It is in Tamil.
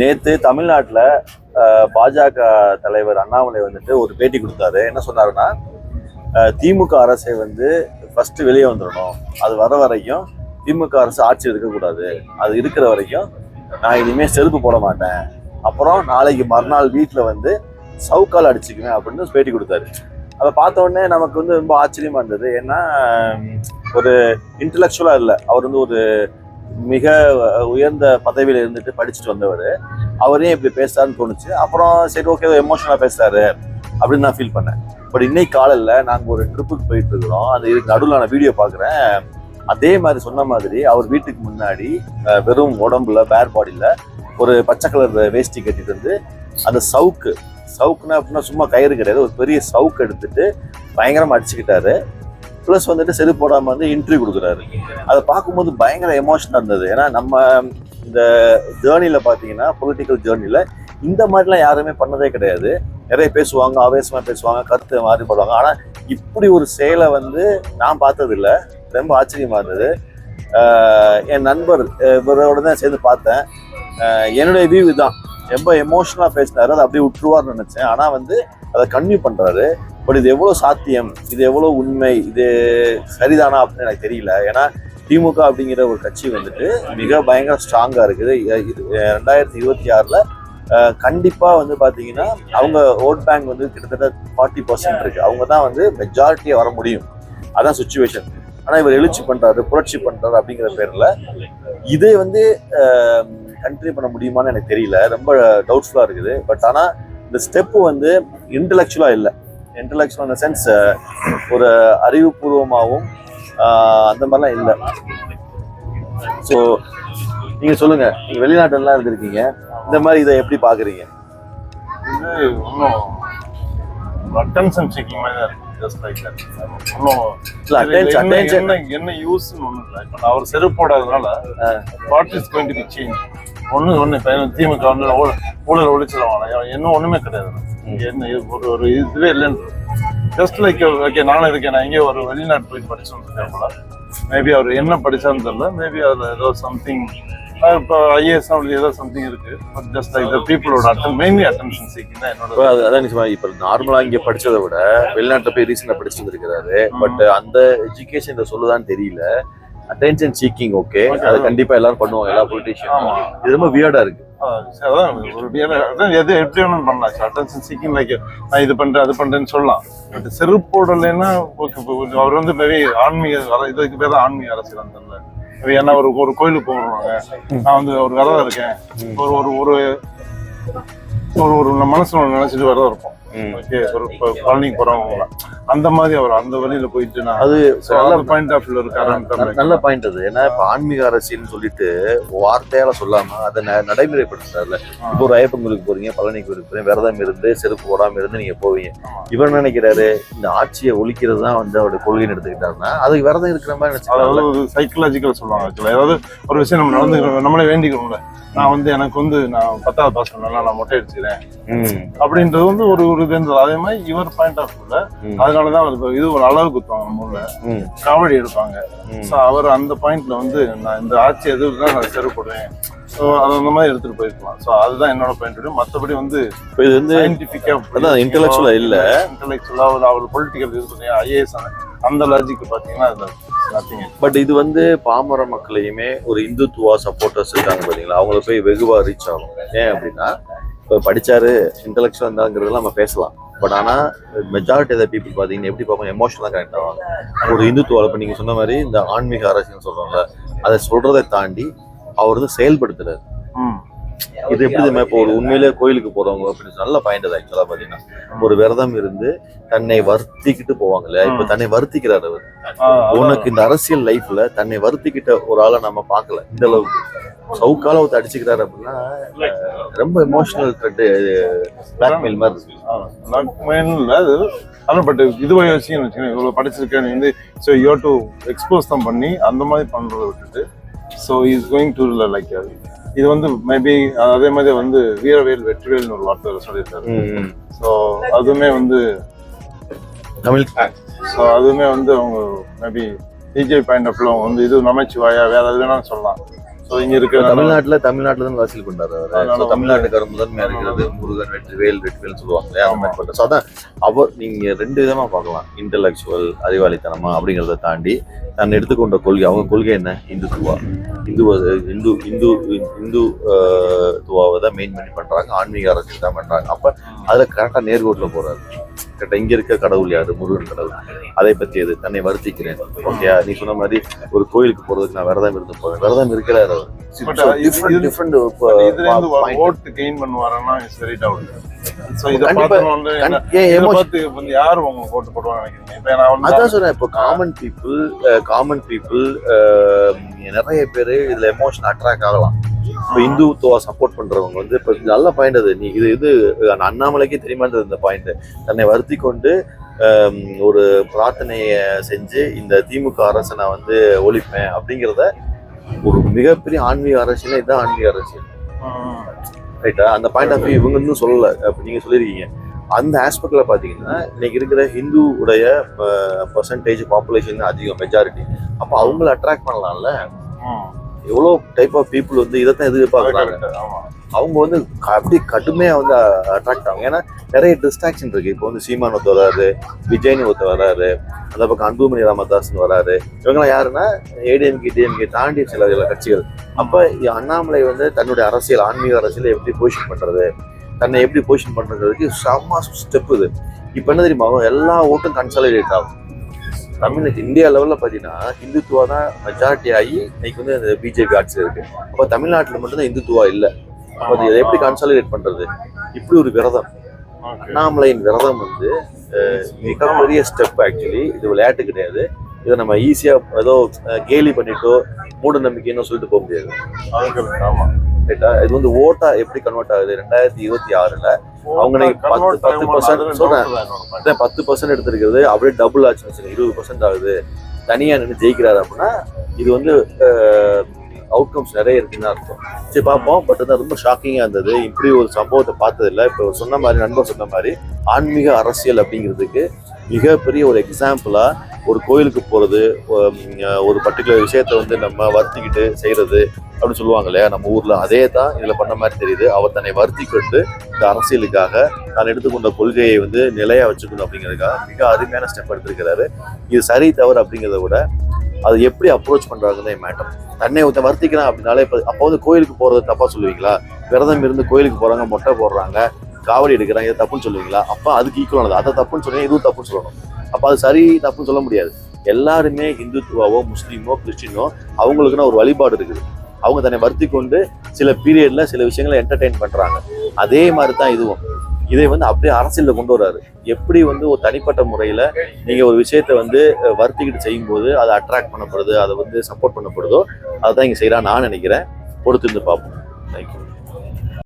நேற்று தமிழ்நாட்டில் பாஜக தலைவர் அண்ணாமலை வந்துட்டு ஒரு பேட்டி கொடுத்தாரு. என்ன சொன்னாருன்னா திமுக அரசை வந்து ஃபஸ்ட்டு வெளியே வந்துடணும் அது வர வரைக்கும் திமுக அரசு ஆட்சி இருக்கக்கூடாது அது இருக்கிற வரைக்கும் நான் இனிமேல் செருப்பு போட மாட்டேன். அப்புறம் நாளைக்கு மறுநாள் வீட்டில் வந்து சவுக்கால் அடிச்சுக்குவேன் அப்படின்னு பேட்டி கொடுத்தாரு. அதை பார்த்த உடனே நமக்கு வந்து ரொம்ப ஆச்சரியமா இருந்தது. ஏன்னா ஒரு இன்டலெக்சுவலாக இல்லை. அவர் வந்து ஒரு மிக உயர்ந்த பதவியில் இருந்துட்டு படிச்சுட்டு வந்தவர். அவரே இப்படி பேசுறாருன்னு தோணுச்சு. அப்புறம் சரி ஓகே எமோஷனாக பேசுறாரு அப்படின்னு நான் ஃபீல் பண்ணேன். பட் இன்னைக்கு காலையில் நாங்கள் ஒரு ட்ரிப்புக்கு போயிட்டு இருக்கிறோம். அந்த இதுக்கு நடுவில் நான் வீடியோ பார்க்குறேன். அதே மாதிரி சொன்ன மாதிரி அவர் வீட்டுக்கு முன்னாடி வெறும் உடம்புல பேர் பாடியில் ஒரு பச்சை கலர் வேஷ்டி கட்டிட்டு வந்து அந்த சவுக்கு சவுக்குன்னா அப்படின்னா சும்மா கயிறு கிடையாது. ஒரு பெரிய சவுக்கு எடுத்துட்டு பயங்கரமாக அடிச்சுக்கிட்டாரு. ப்ளஸ் வந்துட்டு செருப்பு போடாமல் வந்து இன்டர்வியூ கொடுக்குறாரு. அதை பார்க்கும்போது பயங்கர எமோஷனாக இருந்தது. ஏன்னா நம்ம இந்த ஜேர்னியில் பார்த்தீங்கன்னா பொலிட்டிக்கல் ஜேர்னியில் இந்த மாதிரிலாம் யாருமே பண்ணதே கிடையாது. நிறைய பேசுவாங்க ஆவேசமாக பேசுவாங்க கருத்து மாறிப்படுவாங்க ஆனால் இப்படி ஒரு செயலை வந்து நான் பார்த்ததில்ல. ரொம்ப ஆச்சரியமாக இருந்தது. என் நண்பர் இவரோட தான் சேர்ந்து பார்த்தேன். என்னுடைய வியூ தான் ரொம்ப எமோஷனலாக பேசினாரு. அதை அப்படியே விட்டுருவார்னு நினச்சேன். ஆனால் வந்து அதை கன்வியூ பண்ணுறாரு பட் இது எவ்வளோ சாத்தியம்? இது எவ்வளோ உண்மை? இது சரிதானா அப்படின்னு எனக்கு தெரியல. ஏன்னா திமுக அப்படிங்கிற ஒரு கட்சி வந்துட்டு மிக பயங்கர ஸ்ட்ராங்காக இருக்குது. இது ரெண்டாயிரத்தி இருபத்தி ஆறில் கண்டிப்பாக வந்து பார்த்தீங்கன்னா அவங்க ஓட் பேங்க் வந்து கிட்டத்தட்ட ஃபார்ட்டி பர்சன்ட் இருக்கு. அவங்க தான் வந்து மெஜாரிட்டியாக வர முடியும். அதான் சுச்சுவேஷன் ஆனால் இவர் எழுச்சி பண்ணுறாரு புரட்சி பண்ணுறாரு அப்படிங்கிற பேரில். இதே வந்து கண்டினியூ பண்ண முடியுமான்னு எனக்கு தெரியல. ரொம்ப டவுட்ஃபுல்லாக இருக்குது. பட் ஆனால் இந்த ஸ்டெப்பு வந்து இன்டலெக்சுவலாக இல்லை. இன்டலெக்சுவல் இந்த சென்ஸ் ஒரு அறிவுபூர்வமாகவும் அந்த மாதிரிலாம் இல்லை. ஸோ நீங்கள் சொல்லுங்கள் நீங்கள் வெளிநாட்டுலாம் இருந்திருக்கீங்க. இந்த மாதிரி இதை எப்படி பார்க்குறீங்க இது ஒன்றும் அட்டென்ஷன் சீக்கிங் மாதிரி தான் இருக்கு. ஜஸ்ட் லைக் ஒன்றும் என்ன attention- என்ன என்ன யூஸ்னு ஒன்றும் இல்லை இப்போ அவர் செருப்பு போடாதனால what is going to be change ஒன்று ஒன்று இப்போ திமுக வந்து ஊழல் ஊழல் ஒழிச்சிருவாங்க இன்னும் ஒன்றுமே கிடையாது. இங்க என்ன ஒரு ஒரு இதுவே இல்லைன்னு ஜஸ்ட் லைக் ஓகே நானும் இருக்கேன். நான் எங்கேயோ ஒரு வெளிநாட்டு போய் படிச்சோன்னு இருக்கேன் போல. மேபி அவர் என்ன படிச்சான்னு தெரியல. மேபி அதில் ஏதோ சம்திங் இப்போ ஐஏஎஸ் ஏதோ சம்திங் இருக்கு. பட் ஜஸ்ட் லைக் த பீப்புளோட அட்டன் மெயின்லி அட்டென்ஷன் சீக்கிங் தான் என்னோட அதான் நிச்சயமா இப்போ நார்மலாக இங்கே படிச்சதை விட வெளிநாட்டில் போய் ரீசெண்டாக படிச்சுட்டு இருக்காரு பட் அந்த எஜுகேஷன் சொல்லுதான்னு தெரியல. அட்டென்ஷன் சீக்கிங் ஓகே அது கண்டிப்பா எல்லாரும் பண்ணுவாங்க எல்லா பொலிட்டீஷியனும் ஆமா. இது ரொம்ப வியர்டா இருக்கு. எது எப்படி வேணும் பண்ணலாம். அட்டென்ஷன் சீக்கிங் லைக் நான் இது பண்றேன் அது பண்றேன்னு சொல்லலாம். பட் செருப்பு போடலைன்னா okay, இப்ப கொஞ்சம் அவர் வந்து பெரிய ஆன்மீக இதுக்கு பேர் தான் ஆன்மீக அரசியல் இப்ப ஏன்னா ஒரு ஒரு கோயிலுக்கு போடுவாங்க நான் வந்து ஒரு விரதம் இருக்கேன். ஒரு ஒரு ஒரு ஒரு ஒரு மனசுல நினைச்சிட்டு விரதம் இருப்போம். ஓகே ஒரு பழனிக்கு போறவங்க அந்த மாதிரி அவர் அந்த வழியில போயிட்டு நான் அது அந்த பாயிண்ட் ஆஃப் வியூல இருக்காருன்னு நல்ல-. நல்ல பாயிண்ட் அது. ஏன்னா இப்ப ஆன்மீக அரசியல்னு சொல்லிட்டு வார்த்தையால சொல்லாம அதை நடைமுறைப்படுத்துறாருல இப்போ ஒரு ஐயப்பன் கோயிலுக்கு போறீங்க பழனி கோயிலுக்கு போறீங்க விரதம் இருந்து செருப்பு போடாம இருந்து நீங்க போவீங்க. இவர் நினைக்கிறாரு? இந்த ஆட்சியை ஒழிக்கிறது தான் வந்து அவருடைய கொள்கைன்னு எடுத்துக்கிட்டாருன்னா அதுக்கு விரதம் இருக்கிற மாதிரி நினைச்சுக்கலாம் ஒரு சைக்கலாஜிக்கல் சொல்லுவாங்க. அதாவது ஒரு விஷயம் நம்ம நடந்து நம்மளே வேண்டிக்கணும்ல நான் வந்து எனக்கு வந்து நான் பத்தாவது பாஸ் பண்ணலாம் நான் மொட்டை அடிச்சுக்கிறேன் அப்படின்றது வந்து ஒரு ஒரு இது அதே மாதிரி இவர் பாயிண்ட் ஆஃப் வியூல ம். அதனாலதான் அவர் இது ஒரு அளவு குத்துவாங்க நம்ம ஊர்ல. காவடி எடுப்பாங்க. ஸோ அவர் அந்த பாயிண்ட்ல வந்து நான் இந்த ஆட்சி எதுவும் தான் நான் செருப்படுவேன். ஸோ அது அந்த மாதிரி எடுத்துட்டு போயிருக்கலாம். ஸோ அதுதான் என்னோட பாயிண்ட் மற்றபடி வந்து இது வந்து சயின்டிஃபிக்கா அதான் ஆ இல்ல. இன்டெலெக்சுவலா அவர் பொலிட்டிக்கல் இது பண்ணி ஐஏஎஸ் அந்த லாஜிக் பாத்தீங்கன்னா அது nothing. பட் இது வந்து பாமர மக்களையுமே ஒரு இந்துத்துவா சப்போர்ட்டர்ஸ் இருக்காங்க பாத்தீங்களா அவங்கள போய் வெகுவா ரீச் ஆகும் ஏன் அப்படின்னா இப்போ படிச்சாரு இன்டலெக்சுவல் இருந்தாங்கிறதெல்லாம் நம்ம பேசலாம். பட் ஆனா மெஜாரிட்டி ஆஃப் பீப்புள் பாத்தீங்கன்னா எப்படி பார்ப்போம் எமோஷனலாக கனெக்ட் ஆவாங்க. ஒரு இந்துத்துவால இப்போ நீங்க சொன்ன மாதிரி இந்த ஆன்மீக அரசியல் சொல்றோம்ல அதை சொல்றதை தாண்டி அவர் வந்து செயல்படுத்துறாரு. இது எப்படி தெரியுமா இப்போ ஒரு உண்மையிலே கோயிலுக்கு போறவங்க அப்படின்னு நல்ல பாயிண்ட் அது ஆக்சுவலா பாத்தீங்கன்னா. ஒரு விரதம் இருந்து தன்னை வருத்திக்கிட்டு போவாங்க இல்லையா? இப்ப தன்னை வருத்திக்கிறாரு அவர். உனக்கு இந்த அரசியல் லைஃப்ல தன்னை வருத்திக்கிட்ட ஒரு ஆளை நம்ம பார்க்கல இந்த அளவுக்கு. சவுக்கால ஒருத்தர் அடிச்சுக்கிறாரு அப்படின்னா ரொம்ப எமோஷனல் த்ரெட் பிளாக்மெயில் மாதிரி இருக்கு. அது ஆனால் பட் இதுவே விஷயம் வச்சுக்கோங்க. இவ்வளோ படிச்சிருக்கேன் வந்து ஸோ யூ டு எக்ஸ்போஸ் தான் பண்ணி அந்த மாதிரி பண்ணுறத விட்டுட்டு so is going to like இது வந்து மேபி அதே மாதிரி வந்து வீரவேல் வெற்றிவேல்னு ஒரு வார்த்தை சொல்லியிருக்காரு. ஸோ அதுவுமே வந்து தமிழ் ஸோ அதுவுமே வந்து அவங்க மேபி டிஜே பாயிண்ட் ஆஃப் வந்து இது நமச்சிவாயா வேற எது வேணாலும் சொல்லலாம். ஸோ இங்க இருக்க தமிழ்நாட்டுல தமிழ்நாட்டுல தான். அதனால So, வந்து- தமிழ்நாட்டுக்கார முதன்மையா இருக்கிறது முருகன் வெற்றிவேல் வெற்றிவேல் சொல்லுவாங்க இல்லையா? அந்த மாதிரி பண்றது. So, அதான் அவர் நீங்க ரெண்டு விதமா பார்க்கலாம். இன்டலெக்சுவல் அறிவாளித்தனமா அப்படிங்கறத தாண்டி நான் எடுத்துக்கொண்ட கொள்கை அவங்க கொள்கை என்ன? இந்துத்துவா இந்து இந்து இந்து இந்து துவாவை தான் மெயின் பண்ணி பண்றாங்க. ஆன்மீக அரசியல் தான் பண்றாங்க. அப்ப அதுல கரெக்டா நேர்கோட்டுல போறாரு. கரெக்டா இங்க இருக்க கடவுள் யாரு? முருகன் கடவுள். அதை பத்தி எது? தன்னை வருத்திக்கிறேன். ஓகே நீ சொன்ன மாதிரி ஒரு கோயிலுக்கு போறதுக்கு நான் விரதம் இருந்து போவேன். விரதம் இருக்கிறாரு. Point. ஓட்டு கெயின் பண்ணுவாருன்னா இட்ஸ் வெரி டவுட் இதை பார்த்து வந்து யார் உங்களுக்கு ஓட்டு போடுவாங்க நினைக்கிறீங்க? இப்போ நான் அதான் சொல்றேன் இப்போ காமன் பீப்புள் காமன் பீப்புள் நிறைய பேர் இதுல எமோஷன் அட்ராக்ட் ஆகலாம். இப்போ இந்துத்துவா சப்போர்ட் பண்றவங்க வந்து இப்போ நல்ல பாயிண்ட் அது. நீ இது இது அண்ணாமலைக்கே தெரியுமான்றது இந்த பாயிண்ட் தன்னை வருத்தி கொண்டு ஒரு பிரார்த்தனையை செஞ்சு இந்த திமுக அரசை நான் வந்து ஒழிப்பேன் அப்படிங்கிறத ஒரு மிகப்பெரிய ஆன்மீக அரசியல் இதுதான் ஆன்மீக அரசியல். ரைட்டா அந்த பாயிண்ட் ஆஃப் வியூ இவங்க இன்னும் சொல்லல. அப்ப நீங்க சொல்லியிருக்கீங்க அந்த ஆஸ்பெக்ட்ல பாத்தீங்கன்னா இன்னைக்கு இருக்கிற ஹிந்து உடைய பர்சன்டேஜ் பாப்புலேஷன் அதிகம் மெஜாரிட்டி அப்ப அவங்கள அட்ராக்ட் பண்ணலாம்ல. எவ்வளோ டைப் ஆஃப் பீப்புள் வந்து இதைத்தான் அது எதிர்பார்க்கறாங்க. அவங்க வந்து க- அப்படியே கடுமையா வந்து அட்ராக்ட் ஆகும். ஏன்னா நிறைய டிஸ்ட்ராக்ஷன் இருக்கு. இப்போ வந்து சீமான் ஒருத்தர் வராரு விஜய்னு ஒருத்தர் வராரு அந்த பக்கம் அன்புமணி ராமதாஸ்னு வராரு. இவங்கெல்லாம் யாருன்னா ஏடிஎம்கே டிஎம்கே தாண்டி சில கட்சிகள். அப்ப அண்ணாமலை வந்து தன்னுடைய அரசியல் ஆன்மீக அரசியலை எப்படி பொசிஷன் பண்றது தன்னை எப்படி பொசிஷன் பண்றதுக்கு செம்ம ஸ்டெப் இது. இப்போ என்ன தெரியுமா எல்லா ஓட்டும் கன்சாலிடேட் ஆகும். தமிழ் இந்தியா லெவல்ல பாத்தீங்கன்னா இந்துத்துவா தான் மெஜாரிட்டி ஆகி இன்னைக்கு வந்து அந்த பிஜேபி ஆட்சி இருக்கு. அப்ப தமிழ்நாட்டுல மட்டும்தான் இந்துத்துவா இல்ல. அப்ப அது இதை எப்படி கன்சாலிடேட் பண்றது? இப்படி ஒரு விரதம். அண்ணாமலையின் விரதம் வந்து மிகப்பெரிய ஸ்டெப் ஆக்சுவலி இது விளையாட்டு கிடையாது. இதை நம்ம ஈஸியா ஏதோ கேலி பண்ணிட்டோ மூட நம்பிக்கைன்னு சொல்லிட்டு போக முடியாது. அது correct, ஆமா. ரைட்டா இது வந்து ஓட்டா எப்படி கன்வெர்ட் ஆகுது? ரெண்டாயிரத்தி இருபத்தி ஆறுல அவங்க பத்து- பத்து point. அதான் பத்து பர்சன்ட் எடுத்திருக்கிறது அப்படியே டபுள் ஆச்சுன்னு வச்சுக்கோங்க. இருபது பர்சன்ட் ஆகுது. தனியா நின்று ஜெயிக்கிறாரு அப்படின்னா இது வந்து அவுட்கம்ஸ் நிறைய இருக்குன்னு அர்த்தம். சரி பார்ப்போம். பட் வந்து ரொம்ப ஷாக்கிங்காக இருந்தது. இப்படி ஒரு சம்பவத்தை பார்த்தது இல்லை இப்போ சொன்ன மாதிரி நண்பர் சொன்ன மாதிரி ஆன்மீக அரசியல் அப்படிங்கிறதுக்கு மிகப்பெரிய ஒரு எக்ஸாம்பிளாக ஒரு கோயிலுக்கு போகிறது ஒரு பர்டிகுலர் விஷயத்த வந்து நம்ம வருத்திக்கிட்டு செய்கிறது அப்படின்னு சொல்லுவாங்க இல்லையா? நம்ம ஊரில் அதே தான் இதில் பண்ண மாதிரி தெரியுது. அவர் தன்னை வருத்தி கொண்டு இந்த அரசியலுக்காக தான் எடுத்துக்கொண்ட கொள்கையை வந்து நிலையாக வச்சுக்கணும் அப்படிங்கிறதுக்காக மிக அருமையான ஸ்டெப் எடுத்திருக்கிறாரு. இது சரி தவறு அப்படிங்கிறத விட அது எப்படி அப்ரோச் பண்ணுறாங்கன்னு மேட்டர் தன்னை ஒருத்தன் வருத்திக்கிறான் அப்படின்னாலே இப்போ அப்போ வந்து கோயிலுக்கு போகிறது தப்பாக சொல்லுவீங்களா? விரதம் இருந்து கோயிலுக்கு போகிறாங்க மொட்டை போடுறாங்க. காவடி எடுக்கிறாங்க இதை தப்புன்னு சொல்லுவீங்களா? அப்போ அதுக்கு ஈக்குவலானது அதை தப்புன்னு சொல்லுங்க இதுவும் தப்புன்னு சொல்லணும். அப்போ அது சரி தப்புன்னு சொல்ல முடியாது. எல்லாருமே இந்துத்துவாவோ முஸ்லீமோ கிறிஸ்டினோ அவங்களுக்குன்னு ஒரு வழிபாடு இருக்குது. அவங்க தன்னை வருத்தி கொண்டு சில பீரியடில் சில விஷயங்களை என்டர்டெயின் பண்ணுறாங்க அதே மாதிரி தான் இதுவும். இதை வந்து அப்படியே அரசியலில் கொண்டு வர்றாரு. எப்படி வந்து ஒரு தனிப்பட்ட முறையில் நீங்கள் ஒரு விஷயத்த வந்து வருத்திக்கிட்டு செய்யும்போது அதை அட்ராக்ட் பண்ணப்படுது அதை வந்து சப்போர்ட் பண்ணப்படுதோ அதை தான் இங்கே செய்யறான்னு நான் நினைக்கிறேன். பொறுத்திருந்து பார்ப்போம். தேங்க்யூ